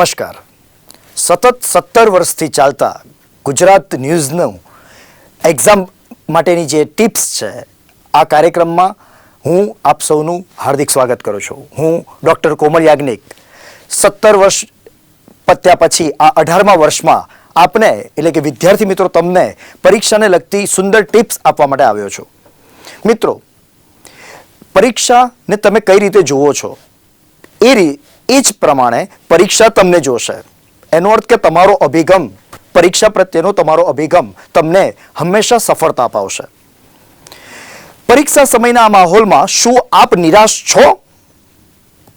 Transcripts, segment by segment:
નમસ્કાર. સતત સત્તર વર્ષથી ચાલતા ગુજરાત ન્યૂઝનું એક્ઝામ માટેની જે ટિપ્સ છે, આ કાર્યક્રમમાં હું આપ સૌનું હાર્દિક સ્વાગત કરું છું. હું ડૉક્ટર કોમલ યાજ્ઞિક. સત્તર વર્ષ પત્યા પછી, આ અઢારમા વર્ષમાં આપને, એટલે કે વિદ્યાર્થી મિત્રો, તમને પરીક્ષાને લગતી સુંદર ટિપ્સ આપવા માટે આવ્યો છું. મિત્રો, પરીક્ષાને તમે કઈ રીતે જુઓ છો? એ રી એ જ પ્રમાણે પરીક્ષા તમને જોશે. એનો અર્થ કે તમારો અભિગમ, પરીક્ષા પ્રત્યેનો તમારો અભિગમ તમને હંમેશા સફળતા અપાવશે. પરીક્ષા સમયના આ માહોલમાં શું આપ નિરાશ છો?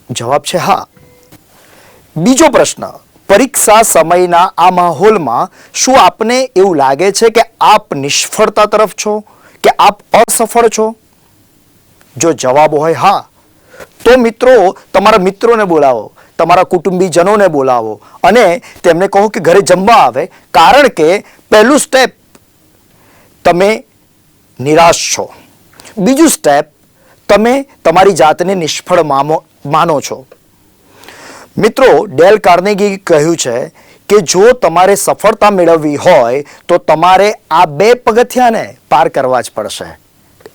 જવાબ છે હા. બીજો પ્રશ્ન, પરીક્ષા સમયના આ માહોલમાં શું આપને એવું લાગે છે કે આપ નિષ્ફળતા તરફ છો? કે આપ અસફળ છો? જો જવાબ હોય હા તો મિત્રો, તમારા મિત્રોને બોલાવો, તમારા કુટુંબીજનોને બોલાવો અને તેમને કહો કે ઘરે જમવા આવે. કારણ કે પહેલું સ્ટેપ તમે નિરાશ છો. બીજું સ્ટેપ તમે તમારી જાતને નિષ્ફળ માનો છો. મિત્રો, ડેલ કાર્નેગી કહ્યું છે કે જો તમારે સફળતા મેળવવી હોય, તો તમારે આ બે પગથિયાને પાર કરવા જ પડશે.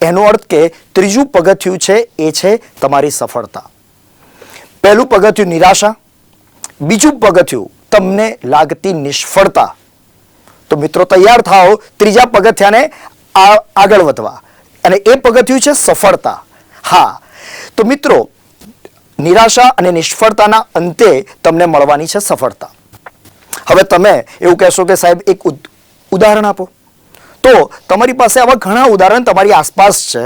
એનો અર્થ કે ત્રીજું પગથિયું છે, એ છે તમારી સફળતા. પહેલું પગથિયું નિરાશા, બીજું પગથિયું તમને લાગતી નિષ્ફળતા. તો મિત્રો તૈયાર થાઓ, ત્રીજા પગથિયાને આગળ વધવા. અને એ પગથિયું છે સફળતા. હા, તો મિત્રો, નિરાશા અને નિષ્ફળતાના અંતે તમને મળવાની છે સફળતા. હવે તમે એવું કહેશો કે સાહેબ, એક ઉદ- ઉદાહરણ આપો. તો તમારી પાસે આવા ઘણા ઉદાહરણ તમારી આસપાસ છે.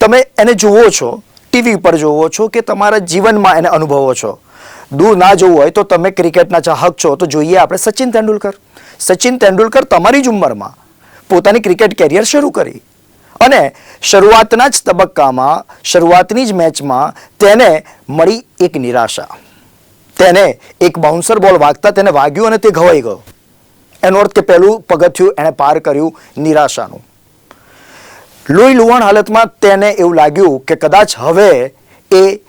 તમે એને જુઓ છો, ટીવી પર જુઓ છો કે તમારા જીવનમાં એને અનુભવો છો. દૂર ના જવું હોય તો તમે ક્રિકેટના ચાહક છો, તો જોઈએ આપણે સચિન તેંડુલકર. સચિન તેંડુલકર તમારી જ ઉંમરમાં પોતાની ક્રિકેટ કેરિયર શરૂ કરી અને શરૂઆતના જ તબક્કામાં, શરૂઆતની જ મેચમાં તેને મળી એક નિરાશા. તેને એક બાઉન્સર બોલ વાગતા તેને વાગ્યું અને તે ઘવાઈ ગયો. એનો અર્થ કે પહેલું પગથિયું એણે પાર કર્યું નિરાશાનું. લોહી લુહાણ હાલતમાં તેને એવું લાગ્યું કે કદાચ હવે એ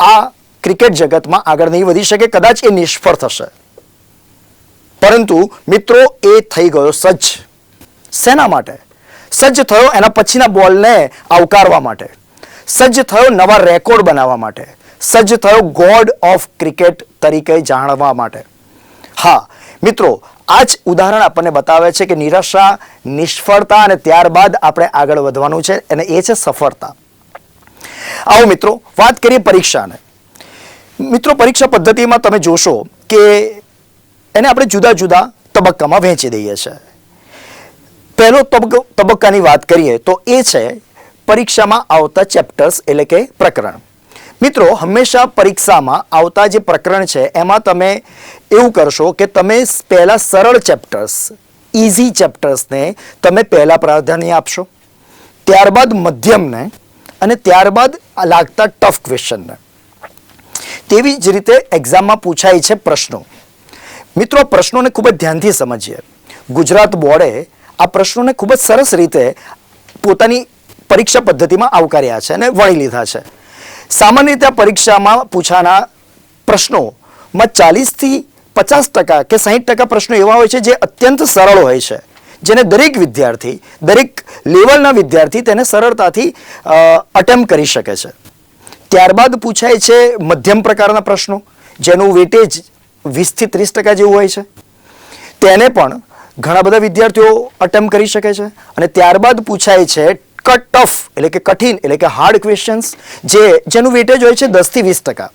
આ ક્રિકેટ જગતમાં આગળ નહીં વધી શકે, કદાચ એ નિષ્ફળ થશે. પરંતુ મિત્રો, એ થઈ ગયો સજ્જ. શેના માટે. સજ્જ થયો એના પછીના બોલને આવકારવા માટે. સજ્જ થયો નવા રેકોર્ડ બનાવવા માટે. સજ્જ થયો ગોડ ઓફ ક્રિકેટ તરીકે જાણવા માટે. હા મિત્રો, આ જ ઉદાહરણ આપણને બતાવે છે કે નિરાશા, નિષ્ફળતા અને ત્યારબાદ આપણે આગળ વધવાનું છે અને એ છે સફળતા. આવો મિત્રો, વાત કરીએ પરીક્ષાને. મિત્રો, પરીક્ષા પદ્ધતિમાં તમે જોશો કે એને આપણે જુદા જુદા તબક્કામાં વહેંચી દઈએ છીએ પહેલો તબક્કો તબક્કાની વાત કરીએ તો એ છે પરીક્ષામાં આવતા ચેપ્ટર્સ એટલે કે પ્રકરણ. મિત્રો, હંમેશા પરીક્ષામાં આવતા જે પ્રકરણ છે, એમાં તમે એવું કરશો કે તમે પહેલાં સરળ ચેપ્ટર્સ ઇઝી ચેપ્ટર્સને તમે પહેલાં પ્રાધાન્ય આપશો, ત્યારબાદ મધ્યમને અને ત્યારબાદ લાગતા ટફ ક્વેશ્ચનને. તેવી જ રીતે એક્ઝામમાં પૂછાય છે પ્રશ્નો. મિત્રો, પ્રશ્નોને ખૂબ જ ધ્યાનથી સમજીએ. ગુજરાત બોર્ડે આ પ્રશ્નોને ખૂબ જ સરસ રીતે પોતાની પરીક્ષા પદ્ધતિમાં આવકાર્યા છે અને વણી લીધા છે. સામાન્ય રીતે પરીક્ષામાં પૂછાના પ્રશ્નોમાં ચાલીસથી પચાસ ટકા કે સાહીઠ ટકા પ્રશ્નો એવા હોય છે જે અત્યંત સરળ હોય છે. જેને દરેક વિદ્યાર્થી, દરેક લેવલના વિદ્યાર્થી તેને સરળતાથી અટેમ્પ કરી શકે છે. ત્યારબાદ પૂછાય છે મધ્યમ પ્રકારના પ્રશ્નો, જેનું વેટેજ વીસથી ત્રીસ ટકા જેવું હોય છે. તેને પણ ઘણા બધા વિદ્યાર્થીઓ અટેમ્પ કરી શકે છે. અને ત્યારબાદ પૂછાય છે કટ ટફ એટલે કે કઠિન, એટલે કે હાર્ડ ક્વેશ્ચન્સ જે જેનું વેટેજ હોય છે દસથી વીસ ટકા.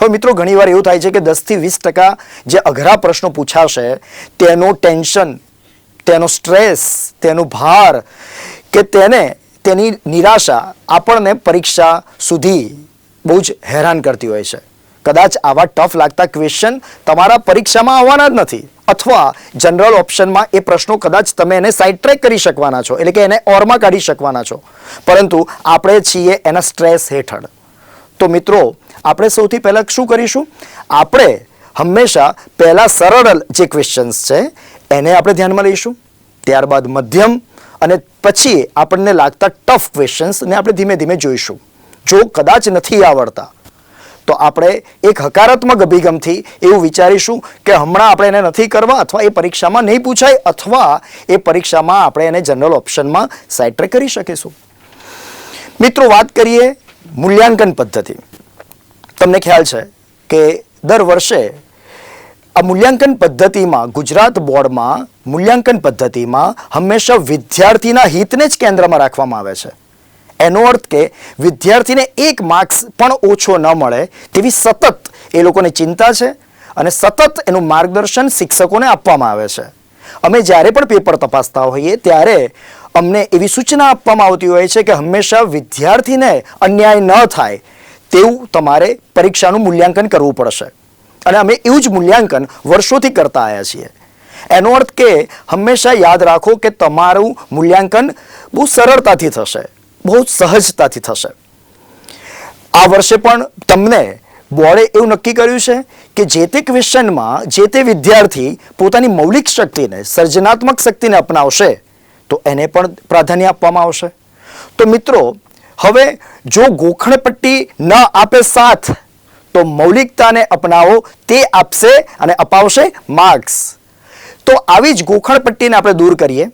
હવે મિત્રો, ઘણીવાર એવું થાય છે કે દસથી વીસ ટકા જે અઘરા પ્રશ્નો પૂછાશે, તેનું ટેન્શન તેનો સ્ટ્રેસ તેનું ભાર, કે તેને, તેની નિરાશા આપણને પરીક્ષા સુધી બહુ જ હેરાન કરતી હોય છે. કદાચ આવા ટફ લાગતા ક્વેશ્ચન તમારા પરીક્ષામાં આવવાના જ નથી. અથવા જનરલ ઓપ્શનમાં એ પ્રશ્નો કદાચ તમે એને સાઇડ ટ્રેક કરી શકવાના છો. એટલે કે એને ઓરમાં કાઢી શકવાના છો. પરંતુ આપણે છીએ એના સ્ટ્રેસ હેઠળ. તો મિત્રો, આપણે સૌથી પહેલાં શું કરીશું? આપણે હંમેશા પહેલાં સરળ જે ક્વેશ્ચન્સ છે, એને આપણે ધ્યાનમાં લઈશું. ત્યારબાદ મધ્યમ અને પછી આપણને લાગતા ટફ ક્વેશ્ચન્સને આપણે ધીમે ધીમે જોઈશું. જો કદાચ નથી આવડતા તો આપણે એક હકારાત્મક અભિગમથી એવું વિચારીશું કે હમણાં આપણે એને નથી કરવા અથવા એ પરીક્ષામાં નહીં પૂછાય અથવા એ પરીક્ષામાં આપણે એને જનરલ ઓપ્શનમાં સાઇટ્રે કરી શકીશું. મિત્રો, વાત કરીએ મૂલ્યાંકન પદ્ધતિ. તમને ખ્યાલ છે કે દર વર્ષે આ મૂલ્યાંકન પદ્ધતિમાં ગુજરાત બોર્ડમાં મૂલ્યાંકન પદ્ધતિમાં હંમેશા વિદ્યાર્થીના હિતને જ કેન્દ્રમાં રાખવામાં આવે છે. એનો અર્થ કે વિદ્યાર્થીને એક માર્ક્સ પણ ઓછો ન મળે તેવી સતત એ લોકોને ચિંતા છે અને સતત એનું માર્ગદર્શન શિક્ષકોને આપવામાં આવે છે. અમે જ્યારે પણ પેપર તપાસતા હોઈએ ત્યારે અમને એવી સૂચના આપવામાં આવતી હોય છે કે હંમેશા વિદ્યાર્થીને અન્યાય ન થાય તેવું તમારે પરીક્ષાનું મૂલ્યાંકન કરવું પડશે. અને અમે એવું જ મૂલ્યાંકન વર્ષોથી કરતા આવ્યા છીએ. એનો અર્થ કે હંમેશા યાદ રાખો કે તમારું મૂલ્યાંકન બહુ સરળતાથી થશે. બહુ સહજતાથી થશે. આ વર્ષે પણ તમને બોર્ડે એવું નક્કી કર્યું છે કે જે તે ક્વેશ્ચનમાં જે તે વિદ્યાર્થી પોતાની મૌલિક શક્તિને, સર્જનાત્મક શક્તિને અપનાવશે, તો એને પણ પ્રાધાન્ય આપવામાં આવશે. તો મિત્રો, હવે જો ગોખણપટ્ટી ન આપે સાથ, તો મૌલિકતાને અપનાવો, તે આપશે અને અપાવશે માર્ક્સ. તો આવી જ ગોખણપટ્ટીને આપણે દૂર કરીએ.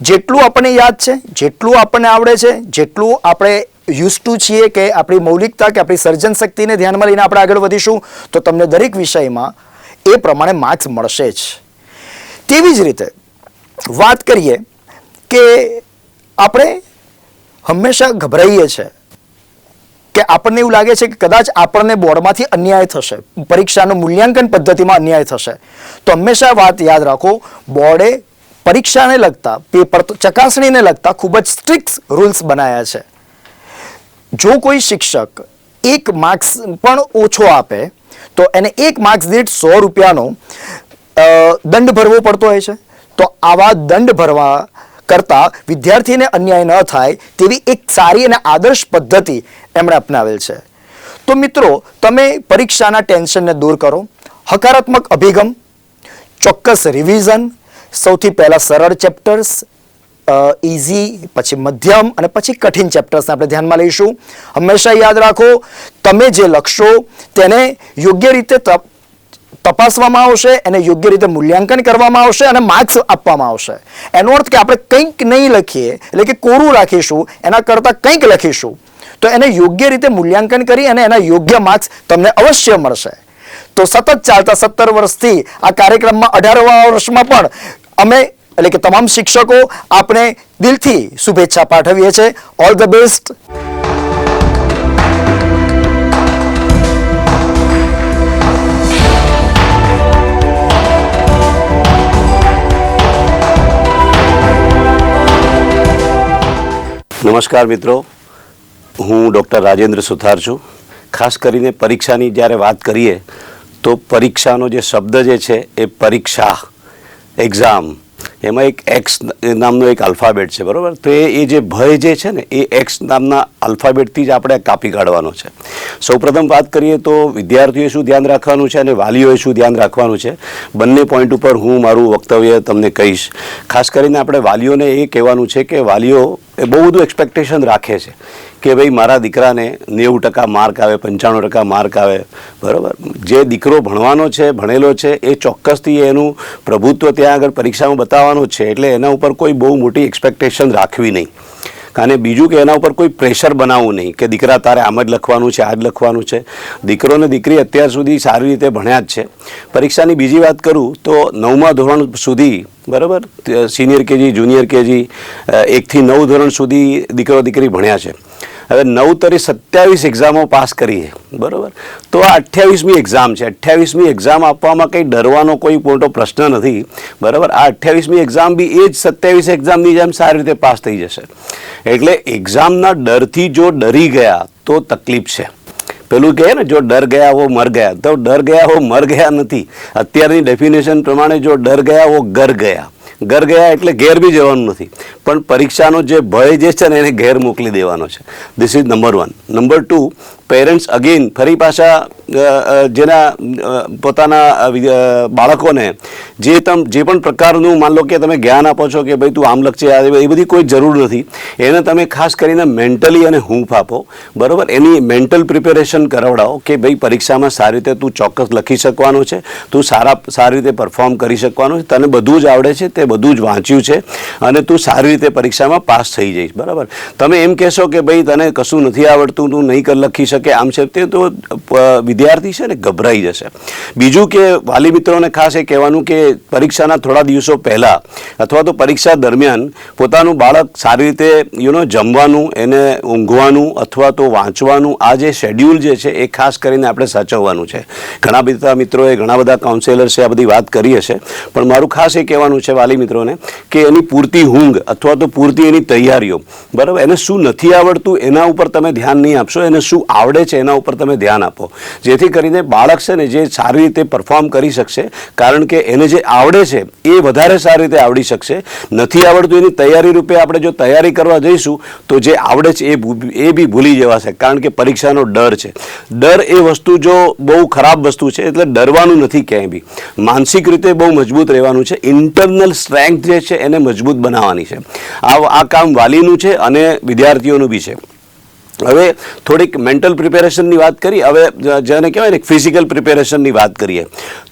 જેટલું આપણને યાદ છે, જેટલું આપણને આવડે છે, જેટલું આપણે યુઝ ટુ છીએ કે આપણી મૌલિકતા કે આપણી સર્જન શક્તિને ધ્યાનમાં લઈને આપણે આગળ વધીશું, તો તમને દરેક વિષયમાં એ પ્રમાણે માર્ક્સ મળશે જ. તેવી જ રીતે વાત કરીએ કે આપણે હંમેશા ગભરાઈએ છીએ કે આપણને એવું લાગે છે કે કદાચ આપણને બોર્ડમાંથી અન્યાય થશે, પરીક્ષાનું મૂલ્યાંકન પદ્ધતિમાં અન્યાય થશે. તો હંમેશા વાત યાદ રાખો, બોર્ડે પરીક્ષાને લગતા, પેપર ચકાસણીને લગતા ખૂબ જ સ્ટ્રિક્ટ રૂલ્સ બનાવ્યા છે. જો કોઈ શિક્ષક એક માર્ક્સ પણ ઓછો આપે, તો એને એક માર્ક્સ દીઠ સો રૂપિયાનો દંડ ભરવો પડતો હોય છે. તો આવા દંડ ભરવા કરતા વિદ્યાર્થીને અન્યાય ન થાય તેવી એક સારી અને આદર્શ પદ્ધતિ એમણે અપનાવેલ છે. તો મિત્રો, તમે પરીક્ષાના ટેન્શનને દૂર કરો. હકારાત્મક અભિગમ, ચોક્કસ રિવિઝન સૌથી પહેલા સરળ ચેપ્ટર્સ ઇઝી પછી મધ્યમ અને પછી કઠિન ચેપ્ટર્સને આપણે ધ્યાનમાં લઈશું. હંમેશા યાદ રાખો, તમે જે લખશો તેને યોગ્ય રીતે તપ તપાસવામાં આવશે, એને યોગ્ય રીતે મૂલ્યાંકન કરવામાં આવશે અને માર્ક્સ આપવામાં આવશે. એનો અર્થ કે આપણે કંઈક નહીં લખીએ, એટલે કે કોરું રાખીશું, એના કરતાં કંઈક લખીશું. તો એને યોગ્ય રીતે મૂલ્યાંકન કરી અને એના યોગ્ય માર્ક્સ તમને અવશ્ય મળશે. તો સતત ચાલતા સત્તર વર્ષથી આ કાર્યક્રમમાં અઢારવા વર્ષમાં પણ અમે, એટલે કે તમામ શિક્ષકો આપણે દિલથી શુભેચ્છા પાઠવીએ છીએ. ઓલ ધ બેસ્ટ નમસ્કાર મિત્રો. હું ડૉક્ટર રાજેન્દ્ર સુથાર છું. ખાસ કરીને પરીક્ષાની જ્યારે વાત કરીએ તો પરીક્ષાનો જે શબ્દ જે છે એ પરીક્ષા એક્ઝામ એમાં એક એક્સ નામનો એક આલ્ફાબેટ છે, બરાબર? તો એ એ જે ભય જે છે ને, એ એક્સ નામના આલ્ફાબેટથી જ આપણે કાપી કાઢવાનો છે. સૌપ્રથમ વાત કરીએ તો વિદ્યાર્થીઓએ શું ધ્યાન રાખવાનું છે અને વાલીઓએ શું ધ્યાન રાખવાનું છે? બંને પોઈન્ટ ઉપર હું મારું વક્તવ્ય તમને કહીશ. ખાસ કરીને આપણે વાલીઓને એ કહેવાનું છે કે વાલીઓ એ બહુ બધું એક્સપેક્ટેશન રાખે છે કે ભાઈ મારા દીકરાને નેવું ટકા માર્ક આવે, પંચાણું ટકા માર્ક આવે. બરાબર? જે દીકરો ભણવાનો છે, ભણેલો છે, એ ચોક્કસથી એનું પ્રભુત્વ ત્યાં આગળ પરીક્ષામાં બતાવવાનું છે. એટલે એના ઉપર કોઈ બહુ મોટી એક્સપેક્ટેશન રાખવી નહીં. અને બીજું કે એના ઉપર કોઈ પ્રેશર બનાવવું નહીં કે દીકરા તારે આમ જ લખવાનું છે, આ જ લખવાનું છે. દીકરો ને દીકરી અત્યાર સુધી સારી રીતે ભણ્યા જ છે. પરીક્ષાની બીજી વાત કરું તો નવમા ધોરણ સુધી, બરાબર? સિનિયર કેજી જુનિયર કેજી એકથી નવ ધોરણ સુધી દીકરો દીકરી ભણ્યા છે. હવે નવ તરી સત્યાવીસ એક્ઝામો પાસ કરીએ. બરાબર? તો આ અઠ્યાવીસમી એક્ઝામ છે. અઠ્યાવીસમી એક્ઝામ આપવામાં કંઈ ડરવાનો કોઈ મોટો પ્રશ્ન નથી. બરાબર? આ અઠ્યાવીસમી એક્ઝામ બી એ જ સત્યાવીસ એક્ઝામની જેમ સારી રીતે પાસ થઈ જશે. એટલે એક્ઝામના ડરથી જો ડરી ગયા તો તકલીફ છે. પેલું કહે ને, જો ડર ગયા હો મર ગયા. તો ડર ગયા હો મર ગયા નથી. અત્યારની ડેફિનેશન પ્રમાણે જો ડર ગયા હો ઘર ગયા. ઘર ગયા એટલે ઘેર બી જવાનું નથી. પણ પરીક્ષાનો જે ભય જે છે ને એને ઘેર મોકલી દેવાનો છે. This is number one number two parents again ફરી પાછા જેના પોતાના બાળકોને જે તમ, જે પણ પ્રકારનું માન લો કે તમે જ્ઞાન આપો છો કે ભાઈ તું આમ લખશે આ એ બધી કોઈ જરૂર નથી, એને તમે ખાસ કરીને મેન્ટલી અને હૂંફ આપો. બરાબર? એની મેન્ટલ પ્રિપેરેશન કરાવડાવો કે ભાઈ પરીક્ષામાં સારી રીતે તું ચોક્કસ લખી શકવાનો છે, તું સારા, સારી રીતે પરફોર્મ કરી શકવાનો છે, તને બધું જ આવડે છે, તે બધું જ વાંચ્યું છે અને તું સારી રીતે પરીક્ષામાં પાસ થઈ જઈશ. બરાબર? તમે એમ કહેશો કે ભાઈ તને કશું નથી આવડતું, તું નહીં લખી શકે, આમ છે તે તો વિદ્યાર્થી છે ને ગભરાઈ જશે. બીજું કે વાલી મિત્રોને ખાસ એ કહેવાનું કે પરીક્ષાના થોડા દિવસો પહેલાં અથવા તો પરીક્ષા દરમિયાન પોતાનું બાળક સારી રીતે યુ નો જમવાનું, એને ઊંઘવાનું અથવા તો વાંચવાનું, આ જે શેડ્યુલ જે છે એ ખાસ કરીને આપણે સાચવવાનું છે. ઘણા બધા મિત્રોએ, ઘણા બધા કાઉન્સેલર્સે આ બધી વાત કરી હશે. પણ મારું ખાસ એ કહેવાનું છે વાલી મિત્રોને કે એની પૂરતી ઊંઘ અથવા તો પૂરતી એની તૈયારીઓ, બરાબર? એને શું નથી આવડતું એના ઉપર તમે ધ્યાન નહીં આપશો, એને શું આવડે છે એના ઉપર તમે ધ્યાન આપો. જેથી કરીને બાળક છે ને જે સારી રીતે પરફોર્મ કરી શકશે, કારણ કે એને જે આવડે છે, એ વધારે સારી રીતે આવડી શકશે. નથી આવડતું એની તૈયારી રૂપે આપણે જો તૈયારી કરવા જઈશું, તો જે આવડે છે એ એ બી ભૂલી જવાશે કારણ કે પરીક્ષાનો ડર છે. ડર એ વસ્તુ જો બહુ ખરાબ વસ્તુ છે, એટલે ડરવાનું નથી ક્યાંય બી. માનસિક રીતે બહુ મજબૂત રહેવાનું છે ઇન્ટરનલ સ્ટ્રેન્થ જે છે એને મજબૂત બનાવવાની છે. આ આ કામ વાલીનું છે અને વિદ્યાર્થીઓનું બી છે. હવે થોડીક મેન્ટલ પ્રિપેરેશનની વાત કરી, હવે જેને કહેવાય ને ફિઝિકલ પ્રિપેરેશનની વાત કરીએ.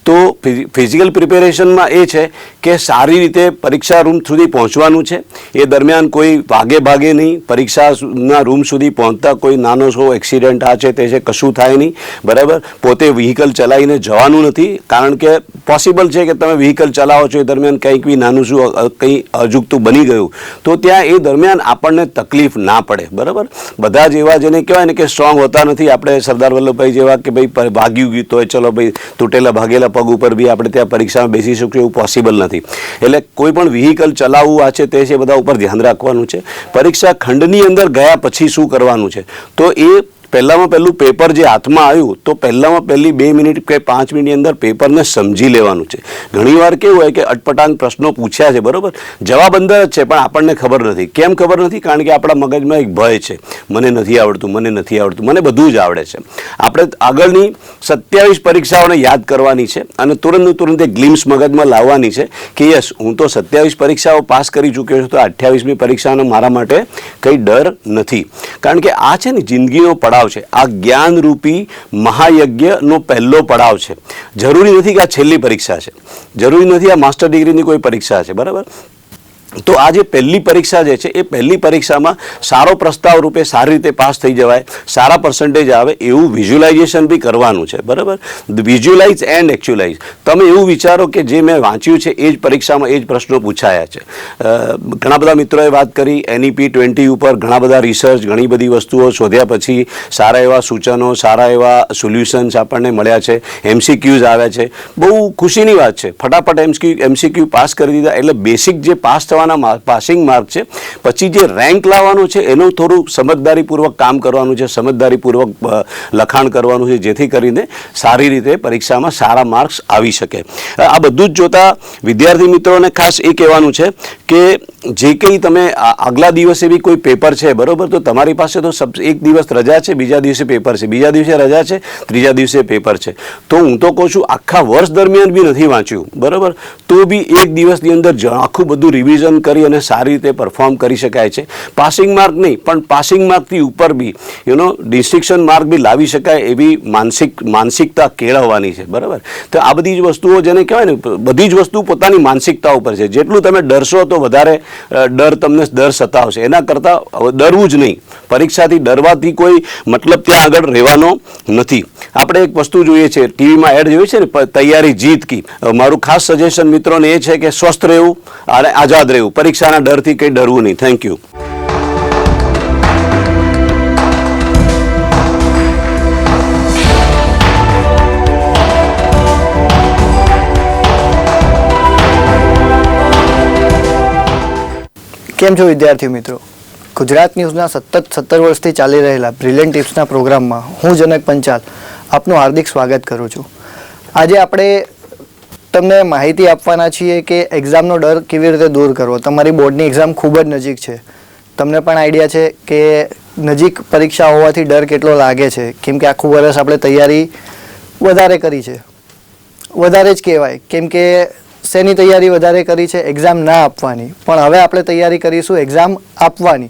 તો ફિઝિકલ પ્રિપેરેશનમાં એ છે કે સારી રીતે પરીક્ષા રૂમ સુધી પહોંચવાનું છે. એ દરમિયાન કોઈ ભાગે ભાગે નહીં, પરીક્ષાના રૂમ સુધી પહોંચતા કોઈ નાનો સો એક્સિડન્ટ આ છે તે છે, કશું થાય નહીં. બરાબર? પોતે વ્હીકલ ચલાવીને જવાનું નથી. કારણ કે પોસિબલ છે કે તમે વ્હીકલ ચલાવો છો, એ દરમિયાન કંઈક બી નાનું શું કંઈ અજુગતું બની ગયું. તો ત્યાં એ દરમિયાન આપણને તકલીફ ના પડે. બરાબર? બધા જ એવા જેને કહેવાય ને કે સ્ટ્રોંગ હોતા નથી. આપણે સરદાર વલ્લભભાઈ જેવા કે ભાઈ ભાગ્યું ગયું તો ચલો ભાઈ, તૂટેલા ભાગેલા પગ ઉપર બી આપણે ત્યાં પરીક્ષામાં બેસી શકીએ એવું પોસિબલ નથી. એટલે કોઈ પણ વ્હીકલ ચલાવવું આ છે તે છે બધા ઉપર ધ્યાન રાખવાનું છે. પરીક્ષા ખંડની અંદર ગયા પછી શું કરવાનું છે? તો એ પહેલામાં પહેલું પેપર જે હાથમાં આવ્યું, તો પહેલામાં પહેલી બે મિનિટ કે પાંચ મિનિટની અંદર પેપરને સમજી લેવાનું છે. ઘણીવાર કેવું હોય કે અટપટાંગ પ્રશ્નો પૂછ્યા છે, બરાબર? જવાબ અંદર જ છે, પણ આપણને ખબર નથી. કેમ ખબર નથી? કારણ કે આપણા મગજમાં એક ભય છે. મને નથી આવડતું, મને નથી આવડતું, મને બધું જ આવડે છે. આપણે આગળની સત્યાવીસ પરીક્ષાઓને યાદ કરવાની છે અને તુરંત તુરંત એક ગ્લિમ્સ મગજમાં લાવવાની છે કે યસ, હું તો સત્યાવીસ પરીક્ષાઓ પાસ કરી ચૂક્યો છું, તો અઠ્યાવીસમી પરીક્ષાનો મારા માટે કંઈ ડર નથી. કારણ કે આ છે ને, જિંદગીનો પડાવ છે. આ જ્ઞાનરૂપી મહાયજ્ઞનો પહેલો પડાવ છે. જરૂરી નથી કે આ છેલ્લી પરીક્ષા છે. જરૂરી નથી આ માસ્ટર ડિગ્રીની કોઈ પરીક્ષા છે. બરાબર? તો આ જે પહેલી પરીક્ષા જે છે, એ પહેલી પરીક્ષામાં સારો પ્રસ્તાવ રૂપે સારી રીતે પાસ થઈ જવાય, સારા પર્સન્ટેજ આવે એવું વિઝ્યુલાઇઝેશન બી કરવાનું છે, બરાબર? વિઝ્યુલાઇઝ એન્ડ એકચ્યુલાઇઝ તમે એવું વિચારો કે જે મેં વાંચ્યું છે, એ જ પરીક્ષામાં એ જ પ્રશ્નો પૂછાયા છે. ઘણા બધા મિત્રોએ વાત કરી એનઈપી ટ્વેન્ટી ઉપર ઘણા બધા રિસર્ચ ઘણી બધી વસ્તુઓ શોધ્યા પછી સારા એવા સૂચનો, સારા એવા સોલ્યુશન્સ આપણને મળ્યા છે એમસીક્યુઝ આવ્યા છે. બહુ ખુશીની વાત છે. ફટાફટ એમસીક્યુ એમસીક્યુ પાસ કરી દીધા, એટલે બેસિક જે પાસ થવાના પાસિંગ માર્ક છે. પછી જે રેન્ક લાવવાનો છે, એનું થોડું સમજદારીપૂર્વક કામ કરવાનું છે, સમજદારીપૂર્વક લખાણ કરવાનું છે, જેથી કરીને સારી રીતે પરીક્ષામાં સારા માર્ક્સ આવી શકે. આ બધું જ જોતા વિદ્યાર્થી મિત્રોને ખાસ એ કહેવાનું છે કે જે કંઈ તમે આગલા દિવસે બી કોઈ પેપર છે, બરોબર? તો તમારી પાસે તો એક દિવસ રજા છે, બીજા દિવસે પેપર છે. બીજા દિવસે રજા છે, ત્રીજા દિવસે પેપર છે. તો હું તો કહું છું, આખા વર્ષ દરમિયાન બી નથી વાંચ્યું, બરાબર? તો બી એક દિવસની અંદર આખું બધું રિવિઝન કરી અને સારી રીતે પરફોર્મ કરી શકાય છે. પાસિંગ માર્ક નહીં, પણ પાસિંગ માર્કથી ઉપર બી યુનો ડિસ્ટિક્શન માર્ક બી લાવી શકાય એવી માનસિક, માનસિકતા કેળવવાની છે, બરાબર? તો આ બધી જ વસ્તુઓ જેને કહેવાય ને, બધી જ વસ્તુ પોતાની માનસિકતા ઉપર છે. જેટલું તમે ડરશો તો વધારે ડર તમને ડર સતાવશે. એના કરતાં ડરવું જ નહીં. પરીક્ષાથી ડરવાથી કોઈ મતલબ ત્યાં આગળ રહેવાનો નથી. આપણે એક વસ્તુ જોઈએ છે, ટીવીમાં એડ જોઈએ છે ને તૈયારી જીત કી. મારું ખાસ સજેશન મિત્રોને એ છે કે સ્વસ્થ રહેવું અને આઝાદ રહેવું. પરીક્ષાના ડરથી કંઈ ડરવું નહીં. થેન્ક યુ કેમ છો વિદ્યાર્થી મિત્રો? ગુજરાત ન્યૂઝના સતત સત્તર વર્ષથી ચાલી રહેલા બ્રિલિયન્ટ ટિપ્સના પ્રોગ્રામમાં હું જનક પંચાલ આપનું હાર્દિક સ્વાગત કરું છું. આજે આપણે તમને માહિતી આપવાના છીએ કે એક્ઝામનો ડર કેવી રીતે દૂર કરવો? તમારી બોર્ડની એક્ઝામ ખૂબ જ નજીક છે. તમને પણ આઈડિયા છે કે નજીક પરીક્ષા હોવાથી ડર કેટલો લાગે છે? કેમ કે આખું વર્ષ આપણે તૈયારી વધારે કરી છે. વધારે જ કહેવાય. કેમ કે શેની તૈયારી વધારે કરી છે? એક્ઝામ ના આપવાની. પણ હવે આપણે તૈયારી કરીશું એક્ઝામ આપવાની.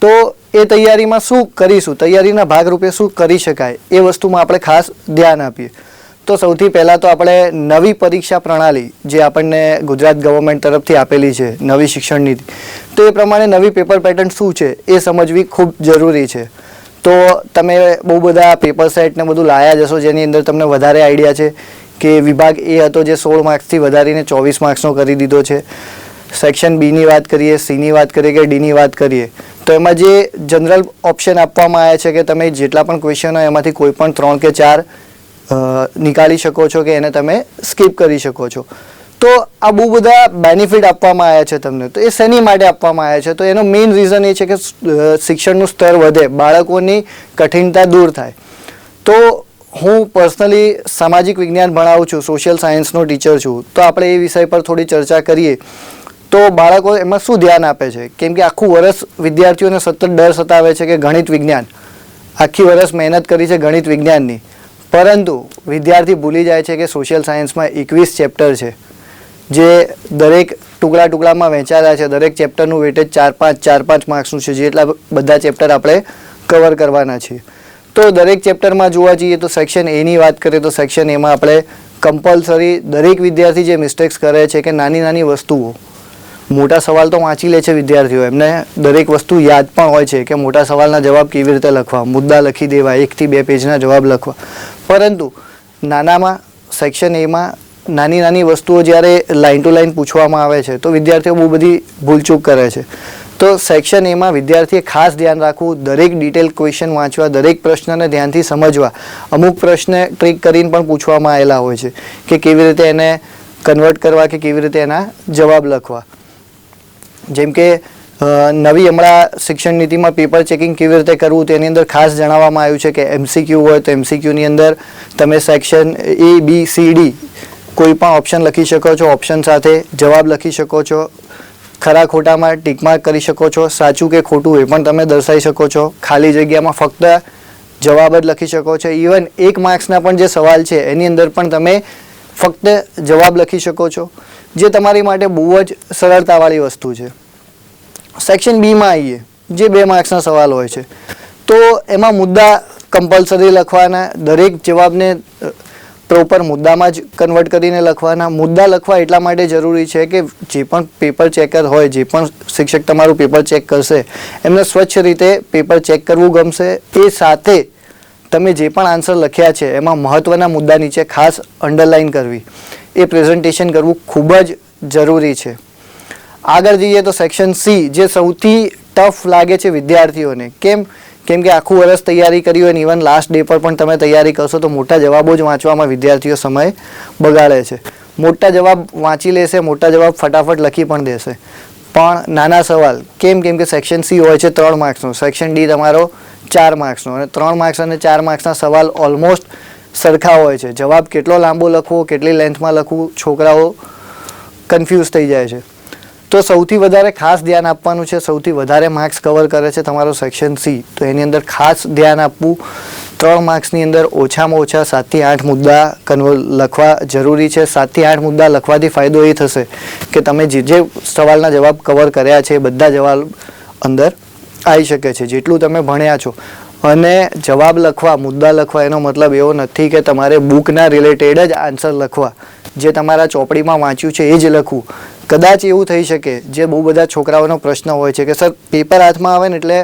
તો એ તૈયારીમાં શું કરીશું? તૈયારીના ભાગરૂપે શું કરી શકાય? એ વસ્તુમાં આપણે ખાસ ધ્યાન આપીએ. તો સૌથી પહેલાં તો આપણે નવી પરીક્ષા પ્રણાલી જે આપણને ગુજરાત ગવર્મેન્ટ તરફથી આપેલી છે, નવી શિક્ષણ નીતિ, તો એ પ્રમાણે નવી પેપર પેટર્ન શું છે એ સમજવી ખૂબ જરૂરી છે. તો તમે બહુ બધા પેપર સેટ ને બધું લાયા જશો જેની અંદર તમને વધારે આઈડિયા છે કે વિભાગ એ હતો જે સોળ માર્ક્સથી વધારીને ચોવીસ માર્ક્સનો કરી દીધો છે. સેક્શન બીની વાત કરીએ સીની વાત કરીએ કે ડીની વાત કરીએ, તો એમાં જે જનરલ ઓપ્શન આપવામાં આવ્યા છે કે તમે જેટલા પણ ક્વેશ્ચન હોય એમાંથી કોઈ પણ ત્રણ કે ચાર નીકાળી શકો છો કે એને તમે સ્કીપ કરી શકો છો. તો આ બહુ બધા બેનિફિટ આપવામાં આવ્યા છે તમને. તો એ શેની માટે આપવામાં આવ્યા છે? તો એનો મેઇન રીઝન એ છે કે શિક્ષણનું સ્તર વધે, બાળકોની કઠિનતા દૂર થાય. તો હું પર્સનલી સામાજિક વિજ્ઞાન ભણાવું છું, સોશિયલ સાયન્સનો ટીચર છું. તો આપણે એ વિષય પર થોડી ચર્ચા કરીએ. તો બાળકો એમાં શું ધ્યાન આપે છે? કેમ કે આખું વર્ષ વિદ્યાર્થીઓને સતત ડર સતાવે છે કે ગણિત વિજ્ઞાન. આખી વર્ષ મહેનત કરી છે ગણિત વિજ્ઞાનની. પરંતુ વિદ્યાર્થી ભૂલી જાય છે કે સોશિયલ સાયન્સમાં એકવીસ ચેપ્ટર છે, જે દરેક ટુકડા ટુકડામાં વહેંચાયેલા છે. દરેક ચેપ્ટરનું વેટેજ ચાર પાંચ ચાર પાંચ માર્ક્સનું છે જેટલા બધા ચેપ્ટર આપણે કવર કરવાના છીએ તો દરેક ચેપ્ટરમાં જોવા જઈએ તો સેક્શન એની વાત કરીએ તો સેક્શન એમાં આપણે કમ્પલસરી દરેક વિદ્યાર્થી જે મિસ્ટેક્સ કરે છે કે નાની નાની વસ્તુઓ મોટા સવાલ તો વાંચી લે છે વિદ્યાર્થીઓ. એમને દરેક વસ્તુ યાદ પણ હોય છે કે મોટા સવાલના જવાબ કેવી રીતે લખવા, મુદ્દા લખી દેવા, એકથી બે પેજના જવાબ લખવા. પરંતુ નાનામાં સેક્શન એમાં નાની નાની વસ્તુઓ જ્યારે લાઇન ટુ લાઇન પૂછવામાં આવે છે, તો વિદ્યાર્થીઓ બહુ બધી ભૂલચૂક કરે છે. તો સેક્શન એમાં વિદ્યાર્થીએ ખાસ ધ્યાન રાખવું, દરેક ડિટેલ ક્વેશ્ચન વાંચવા, દરેક પ્રશ્નને ધ્યાનથી સમજવા. અમુક પ્રશ્ન ટ્રીક કરીને પણ પૂછવામાં આવેલા હોય છે કે કેવી રીતે એને કન્વર્ટ કરવા કે કેવી રીતે એના જવાબ લખવા. જેમ કે નવી હમણાં શિક્ષણ નીતિમાં પેપર ચેકિંગ કેવી રીતે કરવું તેની અંદર ખાસ જણાવવામાં આવ્યું છે કે એમસીક્યુ હોય તો એમસીક્યુની અંદર તમે section A B C D કોઈ પણ ઓપ્શન લખી શકો છો. ઓપ્શન સાથે જવાબ લખી શકો છો. ખરા ખોટામાં ટીક માર્ક કરી શકો છો. સાચું કે ખોટું એ પણ તમે દર્શાવી શકો છો. ખાલી જગ્યામાં ફક્ત જવાબ જ લખી શકો છો. ઇવન એક માર્ક્સના પણ જે સવાલ છે, એની અંદર પણ તમે ફક્ત જવાબ લખી શકો છો. જે તમારી માટે બહુ જ સરળતાવાળી વસ્તુ છે. સેક્શન બીમાં આવીએ જે બે માર્ક્સના સવાલ હોય છે. તો એમાં મુદ્દા કમ્પલસરી લખવાના, દરેક જવાબને પ્રોપર મુદ્દામાં જ કન્વર્ટ કરીને લખવાના. મુદ્દા લખવા એટલા માટે જરૂરી છે કે જે પણ પેપર ચેકર હોય, જે પણ શિક્ષક તમારું પેપર ચેક કરશે, એમને સ્વચ્છ રીતે પેપર ચેક કરવું ગમશે. એ સાથે તમે જે પણ આન્સર લખ્યા છે, એમાં મહત્ત્વના મુદ્દા નીચે ખાસ અંડરલાઇન કરવી. એ પ્રેઝન્ટેશન કરવું ખૂબ જ જરૂરી છે. આગળ જઈએ તો સેક્શન સી જે સૌથી ટફ લાગે છે વિદ્યાર્થીઓને. કેમ? કેમ કે આખું વર્ષ તૈયારી કરી હોય ઇવન લાસ્ટ ડે પર પણ તમે તૈયારી કરશો તો મોટા જવાબો જ વાંચવામાં વિદ્યાર્થીઓ સમય બગાડે છે. મોટા જવાબ વાંચી લેશે, મોટા જવાબ ફટાફટ લખી પણ દેશે. પણ નાના સવાલ, કેમ? કેમ કે સેક્શન સી હોય છે ત્રણ માર્ક્સનો સેક્શન ડી તમારો ચાર માર્ક્સનો અને ત્રણ માર્ક્સ અને ચાર માર્ક્સના સવાલ ઓલમોસ્ટ સરખા હોય છે. જવાબ કેટલો લાંબો લખવો, કેટલી લેન્થમાં લખવું, છોકરાઓ કન્ફ્યુઝ થઈ જાય છે. તો સૌથી વધારે ખાસ ધ્યાન આપવાનું છે, સૌથી વધારે માર્ક્સ કવર કરે છે તમારો સેક્શન સી તો એની અંદર ખાસ ધ્યાન આપવું. ત્રણ માર્ક્સની અંદર ઓછામાં ઓછા સાતથી આઠ મુદ્દા કન્વર લખવા જરૂરી છે. સાતથી આઠ મુદ્દા લખવાથી ફાયદો એ થશે કે તમે જે જે સવાલના જવાબ કવર કર્યા છે એ બધા જવાબ અંદર આવી શકે છે, જેટલું તમે ભણ્યા છો. અને જવાબ લખવા, મુદ્દા લખવા એનો મતલબ એવો નથી કે તમારે બુકના રિલેટેડ જ આન્સર લખવા. જે તમારા ચોપડીમાં વાંચ્યું છે એ જ લખવું. કદાચ એવું થઈ શકે, જે બહુ બધા છોકરાઓનો પ્રશ્ન હોય છે કે, સર પેપર હાથમાં આવે ને એટલે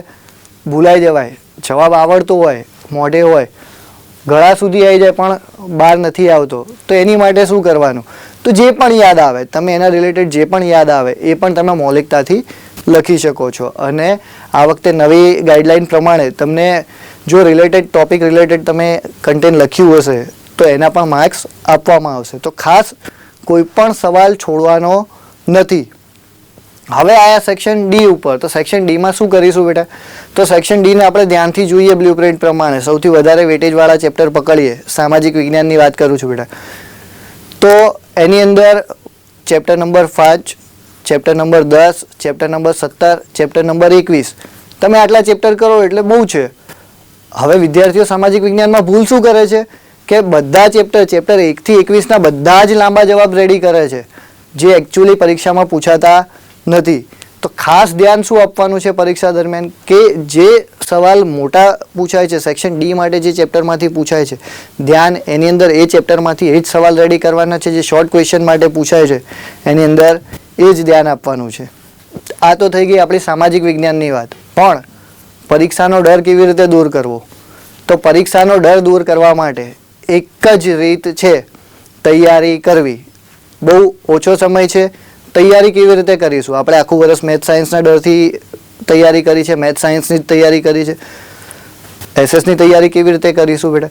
ભૂલાઈ જવાય, જવાબ આવડતો હોય, મોઢે હોય, ગળા સુધી આવી જાય પણ બહાર નથી આવતો. તો એની માટે શું કરવાનું? તો જે પણ યાદ આવે, તમે એના રિલેટેડ જે પણ યાદ આવે, એ પણ તમે મૌલિકતાથી લખી શકો છો. અને આ વખતે નવી ગાઈડલાઈન પ્રમાણે તમને જો રિલેટેડ ટોપિક રિલેટેડ તમે કન્ટેન્ટ લખ્યું હશે, તો એના પણ માર્ક્સ આપવામાં આવશે. તો ખાસ કોઈ પણ સવાલ છોડવાનો નથી. હવે આયા સેક્શન ડી ઉપર. તો સેક્શન ડીમાં શું કરીશું બેટા? તો સેક્શન ડીને આપણે ધ્યાનથી જોઈએ બ્લુપ્રિન્ટ પ્રમાણે. સૌથી વધારે વેટેજવાળા ચેપ્ટર પકડીએ. સામાજિક વિજ્ઞાનની વાત કરું છું બેટા. તો એની અંદર ચેપ્ટર નંબર પાંચ ચેપ્ટર નંબર દસ ચેપ્ટર નંબર સત્તર ચેપ્ટર નંબર એકવીસ. તમે આટલા ચેપ્ટર કરો એટલે બહુ છે. હવે વિદ્યાર્થીઓ સામાજિક વિજ્ઞાનમાં ભૂલ શું કરે છે? કે બધા ચેપ્ટર ચેપ્ટર એકથી એકવીસના બધા જ લાંબા જવાબ રેડી કરે છે. જે એકચ્યુઅલી પરીક્ષામાં પૂછાતા નથી. તો ખાસ ધ્યાન શું આપવાનું છે પરીક્ષા દરમિયાન? કે જે સવાલ મોટા પૂછાય છે સેક્શન ડી માટે જે ચેપ્ટરમાંથી પૂછાય છે, ધ્યાન એની અંદર એ ચેપ્ટરમાંથી એ જ સવાલ રેડી કરવાના છે જે શોર્ટ ક્વેશ્ચન માટે પૂછાય છે, એની અંદર એ જ ધ્યાન આપવાનું છે. આ તો થઈ ગઈ આપણી સામાજિક વિજ્ઞાનની વાત. પણ પરીક્ષાનો ડર કેવી રીતે દૂર કરવો? તો પરીક્ષાનો ડર દૂર કરવા માટે એક જ રીત છે તૈયારી કરવી. બહુ ઓછો સમય છે. તૈયારી કેવી રીતે કરીશું? આપણે આખું વર્ષ મેથ સાયન્સના ડરથી તૈયારી કરી છે, મેથ સાયન્સની તૈયારી કરી છે. એસએસની તૈયારી કેવી રીતે કરીશું બેટા?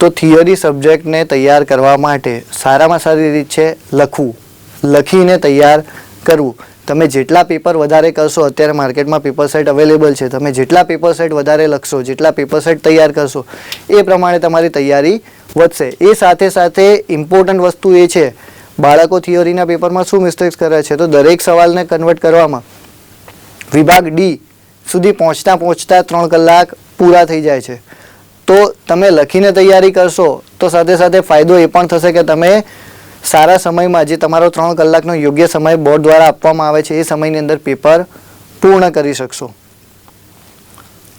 તો થિયરી સબ્જેક્ટને તૈયાર કરવા માટે સારામાં સારી રીત છે લખવું. લખીને તૈયાર કરવું. તમે જેટલા પેપર વધારે કરશો, અત્યારે માર્કેટમાં પેપર સેટ અવેલેબલ છે. તમે જેટલા પેપર સેટ વધારે લખશો, જેટલા પેપર સેટ તૈયાર કરશો, એ પ્રમાણે તમારી તૈયારી વધશે. એ સાથે સાથે ઇમ્પોર્ટન્ટ વસ્તુ એ છે બાળકો થિયરીના પેપરમાં શું મિસ્ટેક્સ કરે છે? તો દરેક સવાલને કન્વર્ટ કરવામાં વિભાગ ડી સુધી પહોંચતા પહોંચતા ત્રણ કલાક પૂરા થઈ જાય છે. તો તમે લખીને તૈયારી કરશો, તો સાથે સાથે ફાયદો એ પણ થશે કે તમે સારા સમયમાં જે તમારો ત્રણ કલાકનો યોગ્ય સમય બોર્ડ દ્વારા આપવામાં આવે છે, એ સમયની અંદર પેપર પૂર્ણ કરી શકશો.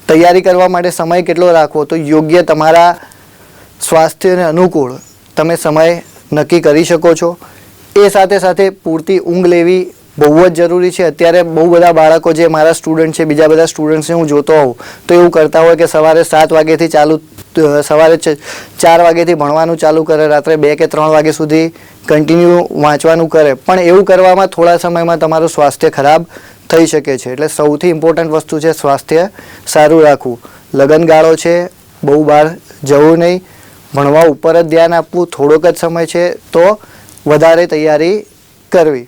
તૈયારી કરવા માટે સમય કેટલો રાખવો? તો યોગ્ય તમારા સ્વાસ્થ્યને અનુકૂળ તમે સમય નક્કી કરી શકો છો. એ સાથે સાથે પૂરતી ઊંઘ લેવી બહુ જ જરૂરી છે. અત્યારે બહુ બધા બાળકો જે મારા સ્ટુડન્ટ છે, બીજા બધા સ્ટુડન્ટ્સને હું જોતો હોઉં, તો એવું કરતા હોય કે સવારે સાત વાગ્યાથી ચાલુ સવારે ચાર વાગ્યાથી ભણવાનું ચાલુ કરે, રાત્રે બે કે ત્રણ વાગ્યા સુધી કન્ટિન્યુ વાંચવાનું કરે. પણ એવું કરવામાં થોડા સમયમાં તમારું સ્વાસ્થ્ય ખરાબ થઈ શકે છે. એટલે સૌથી ઇમ્પોર્ટન્ટ વસ્તુ છે સ્વાસ્થ્ય સારું રાખવું. લગનગાળો છે, બહુ બહાર જવું નહીં. ભણવા ઉપર જ ધ્યાન આપવું થોડોક જ સમય છે, તો વધારે તૈયારી કરવી.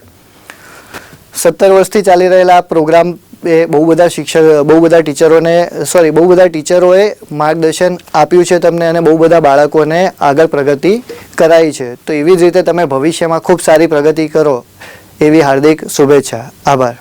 સત્તર વર્ષથી ચાલી રહેલા પ્રોગ્રામ એ બહુ બધા શિક્ષક, બહુ બધા ટીચરોને સોરી બહુ બધા ટીચરોએ માર્ગદર્શન આપ્યું છે તમને અને બહુ બધા બાળકોને આગળ પ્રગતિ કરાઈ છે. તો એવી જ રીતે તમે ભવિષ્યમાં ખૂબ સારી પ્રગતિ કરો, એવી હાર્દિક શુભેચ્છા. આભાર.